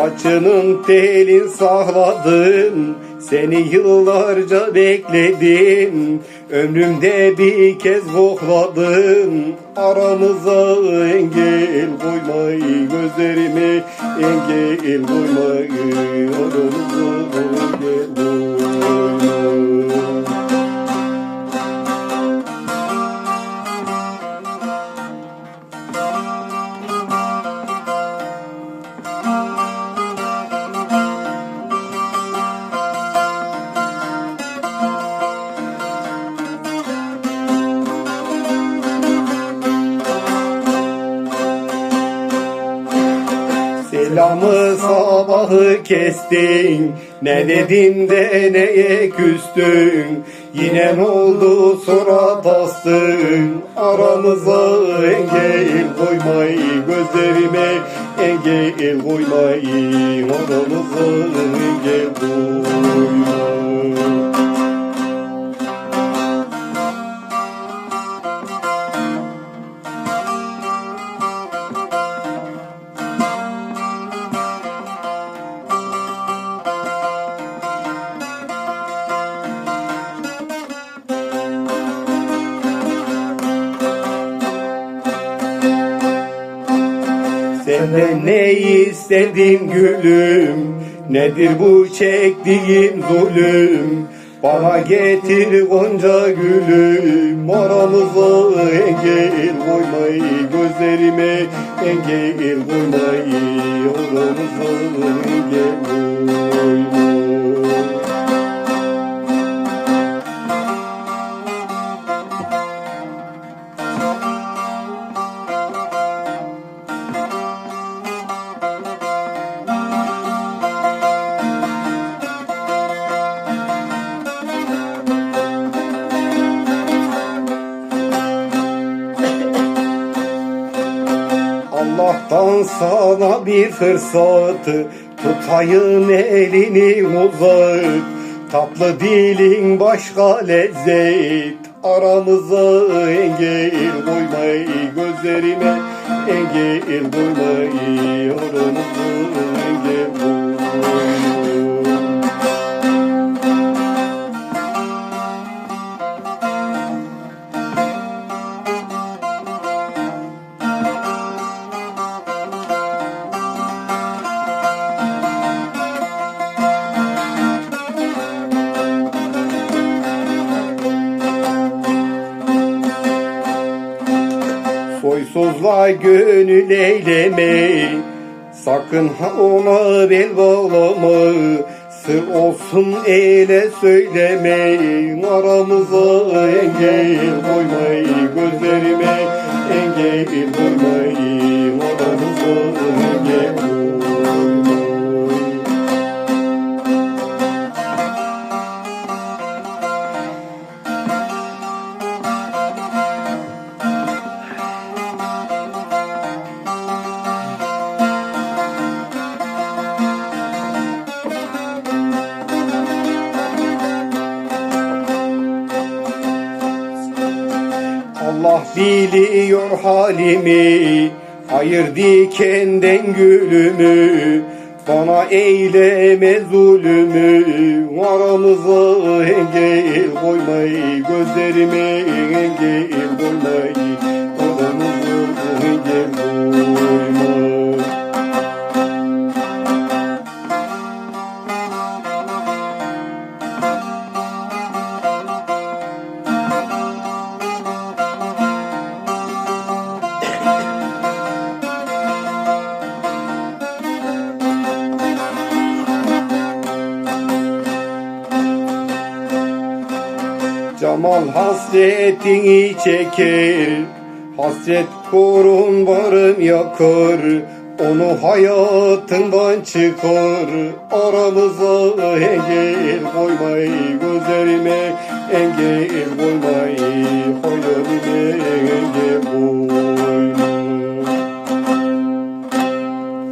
Saçının telin sakladım Seni yıllarca bekledim. Ömrümde bir kez kokladım Aramıza engel koymayı Gözlerime engel koymayı Selamı sabahı kestin. Ne dedim de neye küstün? Yine ne oldu surat astın Aramıza engel koymayı Gözlerime engel koymayı. Aramıza Senden ne istedim gülüm? Nedir bu çektiğim zulüm? Bana getir gonca gülüm. Aramıza engel koymayı Gözlerime engel koymayı Aramıza engel Allah'tan sana bir fırsatı Tutayım elini uzat. Tatlı dilin başka lezzet Aramıza engel koymayı Gözlerime engel koymayı Aramıza engel Soysuzla gönül eyleme. Sakın ha ona bel bağlama. Sır olsun eyle söyleme. Aramıza engel koymayı Gözlerime. Engel koymayı Aramıza engel koymayı Allah biliyor halimi Hayır dikenden gülümü Bana eyleme zulümü. Aramıza engel koymayı Gözlerime engel Cemal hasretini çeker. Hasret korun varım yakar. Onu hayatından çıkar. Aramıza engel koymayı Gözlerime engel koymayı Hayalime